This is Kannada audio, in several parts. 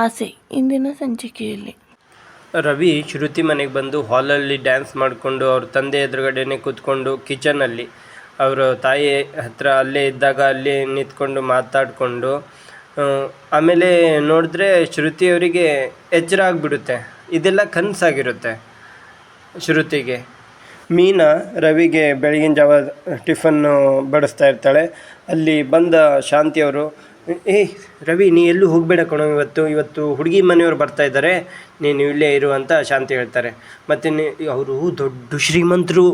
ಆಸೆ ಇಂದಿನ ಸಂಚಿಕೆಯಲ್ಲಿ. ರವಿ ಶ್ರುತಿ ಮನೆಗೆ ಬಂದು ಹಾಲಲ್ಲಿ ಡ್ಯಾನ್ಸ್ ಮಾಡಿಕೊಂಡು ಅವ್ರ ತಂದೆ ಎದುರುಗಡೆನೆ ಕೂತ್ಕೊಂಡು ಕಿಚನಲ್ಲಿ. ಅವರ ತಾಯಿ ಹತ್ರ ಅಲ್ಲೇ ಇದ್ದಾಗ ಅಲ್ಲಿ ನಿಂತ್ಕೊಂಡು ಮಾತಾಡಿಕೊಂಡು ಆಮೇಲೆ ನೋಡಿದ್ರೆ ಶ್ರುತಿ ಅವರಿಗೆ ಎಚ್ಚರ ಆಗಿಬಿಡುತ್ತೆ. ಇದೆಲ್ಲ ಕನಸಾಗಿರುತ್ತೆ ಶ್ರುತಿಗೆ. ಮೀನಾ ರವಿಗೆ ಬೆಳಗಿನ ಜಾವ ಟಿಫನ್ನು ಬಡಿಸ್ತಾ ಇರ್ತಾಳೆ. ಅಲ್ಲಿ ಬಂದ ಶಾಂತಿಯವರು ಏಯ್ ರವಿ, ನೀ ಎಲ್ಲೂ ಹೋಗಬೇಡ ಕಣೋ ಇವತ್ತು. ಇವತ್ತು ಹುಡುಗಿ ಮನೆಯವರು ಬರ್ತಾ ಇದ್ದಾರೆ. ನೀನು ಇಲ್ಲೇ ಇರು ಅಂತ ಶಾಂತಿ ಹೇಳ್ತಾರೆ. ಮತ್ತು ನೀ, ಅವರು ದೊಡ್ಡ ಶ್ರೀಮಂತರು.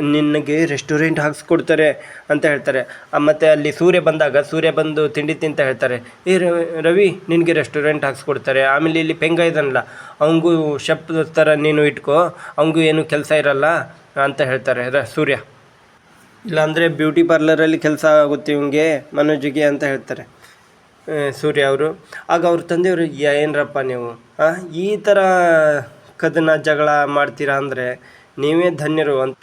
ನಿನಗೆ ರೆಸ್ಟೋರೆಂಟ್ ಹಾಕ್ಸ್ಕೊಡ್ತಾರೆ ಅಂತ ಹೇಳ್ತಾರೆ. ಮತ್ತು ಅಲ್ಲಿ ಸೂರ್ಯ ಬಂದಾಗ ಸೂರ್ಯ ಬಂದು ತಿಂಡಿ ತಿಂತ ಹೇಳ್ತಾರೆ. ಏ, ರವಿ ನಿನಗೆ ರೆಸ್ಟೋರೆಂಟ್ ಹಾಕ್ಸ್ಕೊಡ್ತಾರೆ. ಆಮೇಲೆ ಇಲ್ಲಿ ಪೆಂಗ ಇದನ್ನಲ್ಲ ಅವಂಗೂ ಶಪ್ ಥರ ನೀನು ಇಟ್ಕೋ. ಅವಂಗೂ ಏನು ಕೆಲಸ ಇರಲ್ಲ ಅಂತ ಹೇಳ್ತಾರೆ ರ, ಸೂರ್ಯ. ಇಲ್ಲಾಂದರೆ ಬ್ಯೂಟಿ ಪಾರ್ಲರಲ್ಲಿ ಕೆಲಸ ಆಗುತ್ತೆ ಇವಂಗೆ ಮನೋಜಿಗೆ ಅಂತ ಹೇಳ್ತಾರೆ. ಸೂರ್ಯ ಅವರು. ಆಗ ಅವ್ರ ತಂದೆಯವರು ಏನರಪ್ಪ ನೀವು? ಹಾಂ ಈ ಥರ ಕದನ ಜಗಳ ಮಾಡ್ತೀರಾ ಅಂದರೆ ನೀವೇ ಧನ್ಯರು ಅಂತ.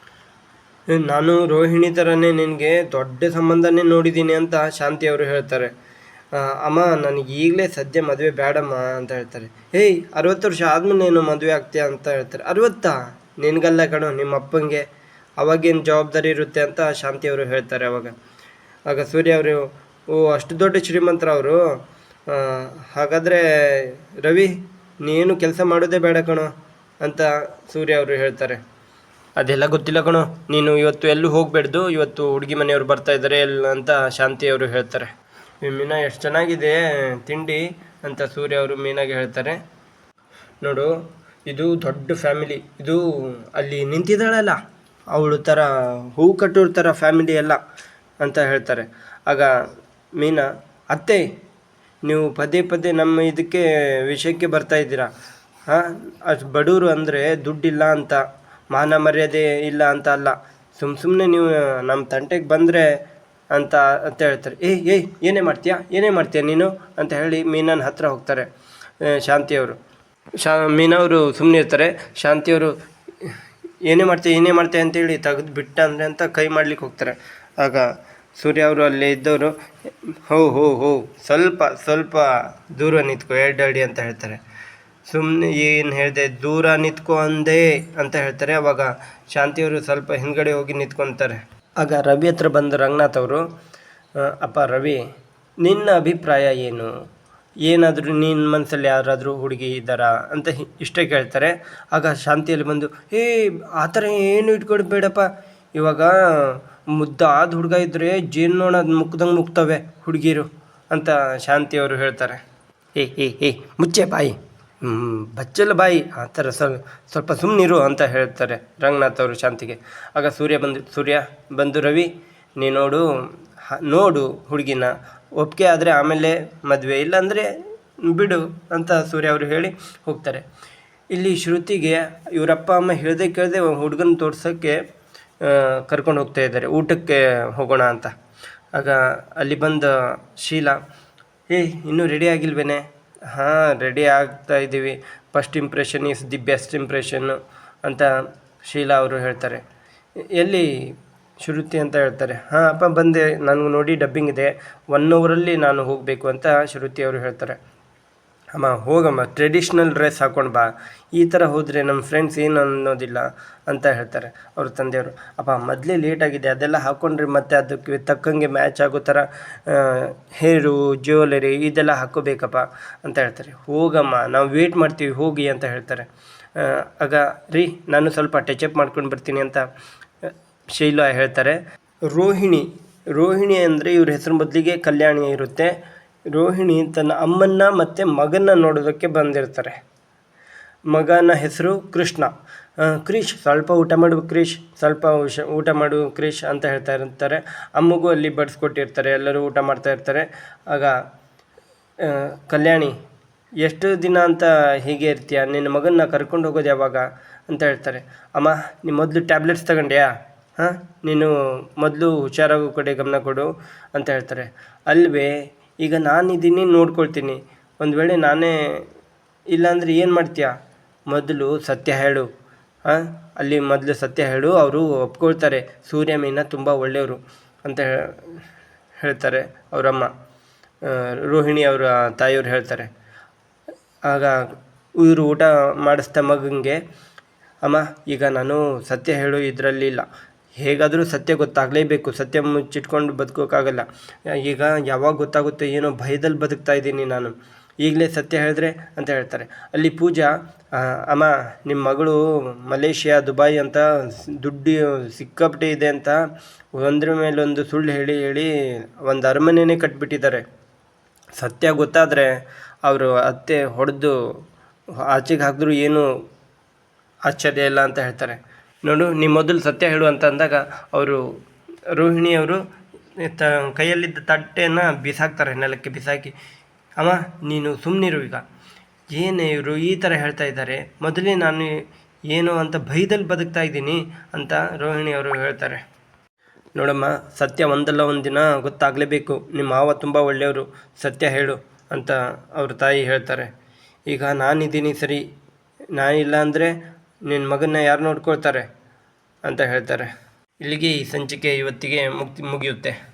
ನಾನು ರೋಹಿಣಿ ಥರನೇ ನಿನಗೆ ದೊಡ್ಡ ಸಂಬಂಧನೇ ನೋಡಿದ್ದೀನಿ ಅಂತ ಶಾಂತಿ ಅವರು ಹೇಳ್ತಾರೆ. ಅಮ್ಮ, ನನಗೆ ಈಗಲೇ ಸದ್ಯ ಮದುವೆ ಬೇಡಮ್ಮ ಅಂತ ಹೇಳ್ತಾರೆ. ಏಯ್, ಅರವತ್ತು ವರ್ಷ ಆದ್ಮೇಲೆ ನೀನು ಮದುವೆ ಆಗ್ತೀಯ? ಅಂತ ಹೇಳ್ತಾರೆ. ಅರವತ್ತಾ? ನಿನಗಲ್ಲ ಕಣೋ ನಿಮ್ಮ ಅಪ್ಪಂಗೆ ಅವಾಗೇನು ಜವಾಬ್ದಾರಿ ಇರುತ್ತೆ ಅಂತ ಶಾಂತಿ ಅವರು ಹೇಳ್ತಾರೆ ಅವಾಗ. ಆಗ ಸೂರ್ಯ ಅವರು, ಓ, ಅಷ್ಟು ದೊಡ್ಡ ಶ್ರೀಮಂತ್ರ ಅವರು ಹಾಗಾದರೆ ರವಿ, ನೀನು ಕೆಲಸ ಮಾಡೋದೇ ಬೇಡ ಕಣೋ ಅಂತ ಸೂರ್ಯ ಅವರು ಹೇಳ್ತಾರೆ. ಅದೆಲ್ಲ ಗೊತ್ತಿಲ್ಲ ಕಣೋ, ನೀನು ಇವತ್ತು ಎಲ್ಲೂ ಹೋಗಬೇಡ್ದು, ಇವತ್ತು ಹುಡುಗಿ ಮನೆಯವರು ಬರ್ತಾ ಇದ್ದಾರೆ ಎಲ್ಲ ಅಂತ ಶಾಂತಿ ಅವರು ಹೇಳ್ತಾರೆ. ಮೀನಾ ಎಷ್ಟು ಚೆನ್ನಾಗಿದೆ ತಿಂಡಿ ಅಂತ ಸೂರ್ಯ ಅವರು ಮೀನಾಗೆ ಹೇಳ್ತಾರೆ. ನೋಡು, ಇದು ದೊಡ್ಡ ಫ್ಯಾಮಿಲಿ, ಇದು ಅಲ್ಲಿ ನಿಂತಿದ್ದಾಳಲ್ಲ. ಅವಳು ಥರ ಹೂ ಕಟ್ಟೋರ ಥರ ಫ್ಯಾಮಿಲಿ ಎಲ್ಲ ಅಂತ ಹೇಳ್ತಾರೆ. ಆಗ ಮೀನಾ, ಅತ್ತೆ, ನೀವು ಪದೇ ಪದೇ ನಮ್ಮ ಇದಕ್ಕೆ ವಿಷಯಕ್ಕೆ ಬರ್ತಾ ಇದ್ದೀರಾ? ಹಾಂ ಅಷ್ಟು ಬಡವರು ಅಂದರೆ ದುಡ್ಡಿಲ್ಲ ಅಂತ, ಮಾನ ಮರ್ಯಾದೆ ಇಲ್ಲ ಅಂತ ಅಲ್ಲ. ಸುಮ್ಮ ಸುಮ್ಮನೆ ನೀವು ನಮ್ಮ ತಂಟೆಗೆ ಬಂದರೆ ಅಂತ ಅಂತ ಹೇಳ್ತಾರೆ. ಏಯ್ ಏಯ್ ಏನೇ ಮಾಡ್ತೀಯಾ? ಏನೇ ಮಾಡ್ತೀಯಾ ನೀನು? ಅಂತ ಹೇಳಿ ಮೀನನ ಹತ್ತಿರ ಹೋಗ್ತಾರೆ ಶಾಂತಿಯವರು ಶಾ ಮೀನವರು ಸುಮ್ಮನೆ ಇರ್ತಾರೆ. ಶಾಂತಿಯವರು ಏನೇ ಮಾಡ್ತೀಯ ಏನೇ ಮಾಡ್ತೀಯ ಅಂತೇಳಿ ತೆಗೆದು ಬಿಟ್ಟ ಅಂದರೆ ಅಂತ ಕೈ ಮಾಡ್ಲಿಕ್ಕೆ ಹೋಗ್ತಾರೆ. ಆಗ ಸೂರ್ಯ ಅವರು ಅಲ್ಲೇ ಇದ್ದವರು ಹೋ ಹೋ ಹೋ ಸ್ವಲ್ಪ ಸ್ವಲ್ಪ ದೂರ ನಿಂತ್ಕೋ ಎಡ್ಡಾಡಿ ಅಂತ ಹೇಳ್ತಾರೆ. ಸುಮ್ಮನೆ ಏನು ಹೇಳಿದೆ ದೂರ ನಿಂತ್ಕೊ ಅಂದೆ ಅಂತ ಹೇಳ್ತಾರೆ. ಅವಾಗ ಶಾಂತಿಯವರು ಸ್ವಲ್ಪ ಹಿಂದ್ಗಡೆ ಹೋಗಿ ನಿಂತ್ಕೊತಾರೆ. ಆಗ ರವಿ ಹತ್ರ ಬಂದು ರಂಗನಾಥ್ ಅವರು "ಆ, ಅಪ್ಪ ರವಿ ನಿನ್ನ ಅಭಿಪ್ರಾಯ ಏನು? ಏನಾದರೂ ನಿನ್ನ ಮನಸ್ಸಲ್ಲಿ ಯಾರಾದರೂ ಹುಡುಗಿ ಇದ್ದಾರಾ ಅಂತ ಇಷ್ಟೇ ಕೇಳ್ತಾರೆ. ಆಗ ಶಾಂತಿಯಲ್ಲಿ ಬಂದು, ಏ, ಆ ಥರ ಏನು ಇಟ್ಕೊಡ್ಬೇಡಪ್ಪ ಇವಾಗ ಮುದ್ದಾದ ಹುಡುಗ ಇದ್ದರೆ ಜೇನ್ನೋಣ ಮುಕ್ದಂಗೆ ಮುಕ್ತವೆ ಹುಡುಗಿರು, ಅಂತ ಶಾಂತಿಯವರು ಹೇಳ್ತಾರೆ. ಏ ಏ ಏ, ಮುಚ್ಚೆ ಬಾಯಿ. ಬಚ್ಚಲ ಬಾಯಿ. ಆ ಥರ ಸ್ವಲ್ಪ ಸ್ವಲ್ಪ ಸುಮ್ಮನಿರು ಅಂತ ಹೇಳ್ತಾರೆ ರಂಗನಾಥ್ ಅವರು ಶಾಂತಿಗೆ. ಆಗ ಸೂರ್ಯ ಬಂದು ಸೂರ್ಯ, ಬಂದು ರವಿ, ನೀ ನೋಡು ನೋಡು ಹುಡುಗಿನ. ಒಪ್ಪಿಗೆ ಆದರೆ ಆಮೇಲೆ ಮದುವೆ. ಇಲ್ಲಾಂದರೆ ಬಿಡು ಅಂತ ಸೂರ್ಯ ಅವರು ಹೇಳಿ ಹೋಗ್ತಾರೆ. ಇಲ್ಲಿ ಶ್ರುತಿಗೆ ಇವರಪ್ಪ ಅಮ್ಮ ಹೇಳದೆ ಕೇಳದೆ ಹುಡುಗನ ತೋರ್ಸೋಕ್ಕೆ ಕರ್ಕೊಂಡು ಹೋಗ್ತಾ ಇದ್ದಾರೆ. ಊಟಕ್ಕೆ ಹೋಗೋಣ ಅಂತ. ಆಗ ಅಲ್ಲಿ ಬಂದ ಶೀಲಾ, ಏ, ಇನ್ನೂ ರೆಡಿ ಆಗಿಲ್ವೇನೆ? ಹಾಂ ರೆಡಿ ಆಗ್ತಾ ಇದ್ದೀವಿ. First impression is the best impression ಅಂತ ಶೀಲಾ ಅವರು ಹೇಳ್ತಾರೆ. ಎಲ್ಲಿ ಶ್ರುತಿ ಅಂತ ಹೇಳ್ತಾರೆ. ಹಾಂ, ಅಪ್ಪ ಬಂದೆ. ನನಗೆ ನೋಡಿ ಡಬ್ಬಿಂಗ್ ಇದೆ. ಒನ್ ಅವರಲ್ಲಿ ನಾನು ಹೋಗಬೇಕು ಅಂತ ಶ್ರುತಿ ಅವರು ಹೇಳ್ತಾರೆ. ಅಮ್ಮ, ಹೋಗಮ್ಮ. ಟ್ರೆಡಿಷ್ನಲ್ ಡ್ರೆಸ್ ಹಾಕೊಂಡು ಬಾ. ಈ ಥರ ಹೋದರೆ ನಮ್ಮ ಫ್ರೆಂಡ್ಸ್ ಏನು ಅನ್ನೋದಿಲ್ಲ ಅಂತ ಹೇಳ್ತಾರೆ ಅವ್ರ ತಂದೆಯವರು. ಅಪ್ಪ, ಮೊದಲೇ ಲೇಟ್ ಆಗಿದೆ. ಅದೆಲ್ಲ ಹಾಕ್ಕೊಂಡ್ರೆ ಮತ್ತೆ ಅದಕ್ಕೆ ತಕ್ಕಂಗೆ ಮ್ಯಾಚ್ ಆಗೋ ಥರ ಹೇರು ಜ್ಯುವೆಲರಿ ಇದೆಲ್ಲ ಹಾಕೋಬೇಕಪ್ಪ ಅಂತ ಹೇಳ್ತಾರೆ. ಹೋಗಮ್ಮ, ನಾವು ವೇಟ್ ಮಾಡ್ತೀವಿ, ಹೋಗಿ ಅಂತ ಹೇಳ್ತಾರೆ. ಆಗ, ರೀ, ನಾನು ಸ್ವಲ್ಪ ಟಚಪ್ ಮಾಡ್ಕೊಂಡು ಬರ್ತೀನಿ ಅಂತ ಶೈಲ ಹೇಳ್ತಾರೆ. ರೋಹಿಣಿ ರೋಹಿಣಿ ಅಂದರೆ ಇವ್ರ ಹೆಸರು ಬದಲಿಗೆ ಕಲ್ಯಾಣಿ ಇರುತ್ತೆ. ರೋಹಿಣಿ ತನ್ನ ಅಮ್ಮನ್ನ ಮತ್ತು ಮಗನ ನೋಡೋದಕ್ಕೆ ಬಂದಿರ್ತಾರೆ. ಮಗನ ಹೆಸರು ಕೃಷ್ಣ. ಕ್ರೀಶ್, ಸ್ವಲ್ಪ ಊಟ ಮಾಡು ಕ್ರೀಶ್, ಸ್ವಲ್ಪ ಉಷ, ಊಟ ಮಾಡು ಕ್ರೀಶ್ ಅಂತ ಹೇಳ್ತಾ ಇರ್ತಾರೆ. ಅಮ್ಮಗೂ ಅಲ್ಲಿ ಬಡಿಸ್ಕೊಟ್ಟಿರ್ತಾರೆ, ಎಲ್ಲರೂ ಊಟ ಮಾಡ್ತಾ ಇರ್ತಾರೆ. ಆಗ ಕಲ್ಯಾಣಿ, ಎಷ್ಟು ದಿನ ಅಂತ ಹೀಗೆ ಇರ್ತೀಯ? ನಿನ್ನ ಮಗನ್ನ ಕರ್ಕೊಂಡು ಹೋಗೋದು ಯಾವಾಗ? ಅಂತ ಹೇಳ್ತಾರೆ. ಅಮ್ಮ ನೀ ಮೊದಲು ಟ್ಯಾಬ್ಲೆಟ್ಸ್ ತಗೊಂಡ್ಯಾ? ಹಾಂ, ನೀನು ಮೊದಲು ಹುಷಾರಾಗೋ, ಕಡೆ ಗಮನ ಕೊಡು ಅಂತ ಹೇಳ್ತಾರೆ. ಅಲ್ವೇ, ಈಗ ನಾನಿದ್ದೀನಿ ನೋಡ್ಕೊಳ್ತೀನಿ. ಒಂದು ವೇಳೆ ನಾನೇ ಇಲ್ಲಾಂದರೆ ಏನು ಮಾಡ್ತೀಯ? ಮೊದಲು ಸತ್ಯ ಹೇಳು. ಹಾಂ, ಅಲ್ಲಿ ಮೊದಲು ಸತ್ಯ ಹೇಳು, ಅವರು ಒಪ್ಕೊಳ್ತಾರೆ. ಸೂರ್ಯ ಮೀನ ತುಂಬ ಒಳ್ಳೆಯವರು ಅಂತ ಹೇಳ್ತಾರೆ ಅವರಮ್ಮ. ರೋಹಿಣಿ ಅವರ ತಾಯಿಯವರು ಹೇಳ್ತಾರೆ. ಆಗ ಇವರು ಊಟ ಮಾಡಿಸ್ತಾ ಮಗನಿಗೆ ಅಮ್ಮ, ಈಗ ನಾನು ಸತ್ಯ ಹೇಳು ಇದರಲ್ಲಿ ಇಲ್ಲ. ಹೇಗಾದರೂ ಸತ್ಯ ಗೊತ್ತಾಗಲೇಬೇಕು. ಸತ್ಯ ಮುಚ್ಚಿಟ್ಕೊಂಡು ಬದುಕೋಕ್ಕಾಗಲ್ಲ ಈಗ ಯಾವಾಗ ಗೊತ್ತಾಗುತ್ತೆ ಏನೋ ಭಯದಲ್ಲಿ ಬದುಕ್ತಾ ಇದ್ದೀನಿ ನಾನು. ಈಗಲೇ ಸತ್ಯ ಹೇಳಿದ್ರೆ ಅಂತ ಹೇಳ್ತಾರೆ. ಅಲ್ಲಿ ಪೂಜಾ ಅಮ್ಮ ನಿಮ್ಮ ಮಗಳು ಮಲೇಷಿಯಾ ದುಬೈ ಅಂತ ದುಡ್ಡು ಸಿಕ್ಕಾಪಟ್ಟೆ ಇದೆ ಅಂತ ಒಂದ್ರ ಮೇಲೊಂದು ಸುಳ್ಳು ಹೇಳಿ ಹೇಳಿ ಒಂದು ಅರಮನೆನೇ ಕಟ್ಬಿಟ್ಟಿದ್ದಾರೆ. ಸತ್ಯ ಗೊತ್ತಾದರೆ ಅವರು ಅತ್ತೆ ಹೊಡೆದು ಆಚೆಗೆ ಹಾಕಿದ್ರು ಏನು ಆಶ್ಚರ್ಯ ಇಲ್ಲ ಅಂತ ಹೇಳ್ತಾರೆ. ನೋಡು, ನೀ ಮೊದಲು ಸತ್ಯ ಹೇಳು ಅಂತ ಅಂದಾಗ ಅವರು ರೋಹಿಣಿಯವರು ತ, ಕೈಯಲ್ಲಿದ್ದ ತಟ್ಟೆಯನ್ನು ಬಿಸಾಕ್ತಾರೆ, ನೆಲಕ್ಕೆ ಬಿಸಾಕಿ. ಅಮ್ಮ, ನೀನು ಸುಮ್ಮನಿರು ಈಗ. ಏನೇ ಇವರು ಈ ಥರ ಹೇಳ್ತಾ ಇದ್ದಾರೆ, ಮೊದಲೇ ನಾನು ಏನು ಅಂತ ಭಯದಲ್ಲಿ ಬದುಕ್ತಾ ಇದ್ದೀನಿ ಅಂತ ರೋಹಿಣಿಯವರು ಹೇಳ್ತಾರೆ. ನೋಡಮ್ಮ, ಸತ್ಯ ಒಂದಲ್ಲ ಒಂದು ದಿನ ಗೊತ್ತಾಗಲೇಬೇಕು. ನಿಮ್ಮ ಮಾವ ತುಂಬ ಒಳ್ಳೆಯವರು, ಸತ್ಯ ಹೇಳು ಅಂತ ಅವ್ರ ತಾಯಿ ಹೇಳ್ತಾರೆ. ಈಗ ನಾನಿದ್ದೀನಿ ಸರಿ. ನಾನಿಲ್ಲ ಅಂದರೆ ನಿನ್ನ ಮಗನ್ನ ಯಾರು ನೋಡ್ಕೊಳ್ತಾರೆ? ಅಂತ ಹೇಳ್ತಾರೆ. ಇಲ್ಲಿಗೆ ಈ ಸಂಚಿಕೆ ಇವತ್ತಿಗೆ ಮುಕ್ತಿ ಮುಗಿಯುತ್ತೆ.